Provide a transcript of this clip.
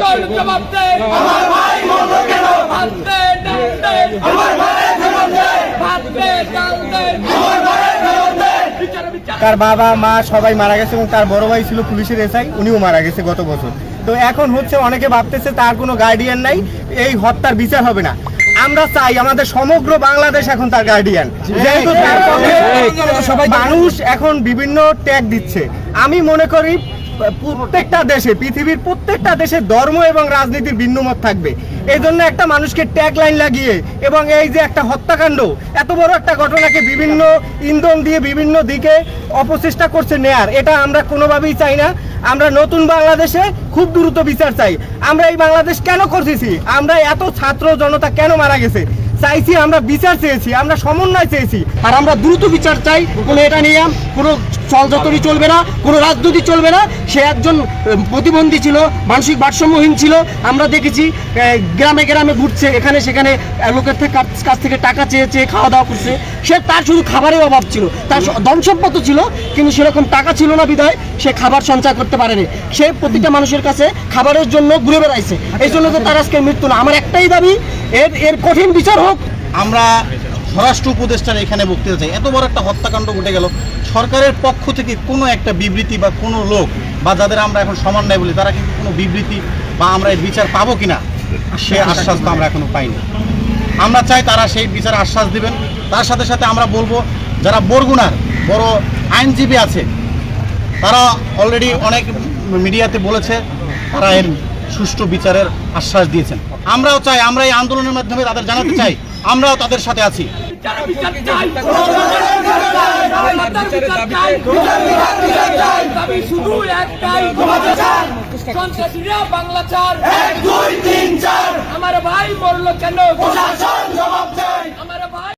চল জবাব আমার ভাই মরলো কেন? ভাত দে ডাল দে। আমার ভাই ফেরত দে। ভাত দে ডাল দে। আমার ভাই ফেরত দে। বিচার বিচার। তার বাবা মা সবাই মারা গেছে এবং তার বড় ভাই ছিল পুলিশের এসআই উনিও মারা গেছে গত বছর। তো এখন হচ্ছে অনেকে ভাবতেছে তার কোনো গার্ডিয়ান নাই এই হত্যার বিচার হবে না। আমরা চাই আমাদের সমগ্র বাংলাদেশ এখন তার গার্ডিয়ান যেহেতু তার মানুষ এখন বিভিন্ন ট্যাগ দিচ্ছে। আমি মনে করি প্রত্যেকটা দেশে, পৃথিবীর প্রত্যেকটা দেশে ধর্ম এবং রাজনীতির ভিন্নমত থাকবে। এই জন্য একটা মানুষকে ট্যাগ লাইন লাগিয়ে এবং এই যে একটা হত্যাকাণ্ড, এত বড় একটা ঘটনাকে বিভিন্ন ইন্ধন দিয়ে বিভিন্ন দিকে অপচেষ্টা করছে নেয়ার, এটা আমরা কোনোভাবেই চাই না। আমরা নতুন বাংলাদেশে খুব দ্রুত বিচার চাই। আমরা এই বাংলাদেশ কেন করতেছি? আমরা এত ছাত্র জনতা কেন মারা গেছে? চাইছি, আমরা বিচার চেয়েছি, আমরা সমন্বয় চেয়েছি। আর আমরা দ্রুত বিচার চাই, কোনো এটা নিয়ে কোনো চলচতরি চলবে না, কোনো রাজনীতি চলবে না। সে একজন প্রতিবন্ধী ছিল, মানসিক ভারসাম্যহীন ছিল। আমরা দেখেছি গ্রামে গ্রামে ঘুরছে, এখানে সেখানে লোকের থেকে কাছ- থেকে টাকা চেয়ে চেয়ে খাওয়া দাওয়া করছে। সে তার শুধু খাবারের অভাব ছিল, তার ধন ছিল, কিন্তু সেরকম টাকা ছিল না বিধায় সে খাবার সঞ্চয় করতে পারেনি। সে প্রতিটা মানুষের কাছে খাবারের জন্য ঘুরে বেড়াইছে। এই জন্য তো তার আজকে মৃত্যু না। আমার একটাই দাবি এর এর কঠিন বিচার হোক। আমরা স্বরাষ্ট্র উপদেষ্টার এখানে বক্তৃতা চাই। এত বড় একটা হত্যাকাণ্ড ঘটে গেল। সরকারের পক্ষ থেকে কোনো একটা বিবৃতি বা কোনো লোক বা যাদের আমরা এখন সমন্বয় বলি, তারা কিন্তু কোনো বিবৃতি বা আমরা এর বিচার পাবো কিনা, সে আশ্বাস তো আমরা এখনও পাইনি। আমরা চাই তারা সেই বিচার আশ্বাস দিবেন। তার সাথে সাথে আমরা বলব, যারা বরগুনার বড় আইনজীবী আছে, তারা অলরেডি অনেক মিডিয়াতে বলেছে, তারা এর সুষ্ঠু বিচারের আশ্বাস দিয়েছেন। আমরাও চাই আমরা এই আন্দোলনের মাধ্যমে তাদের জানাতে চাই আমরাও তাদের সাথে আছি। আমার ভাই মরলো কেন?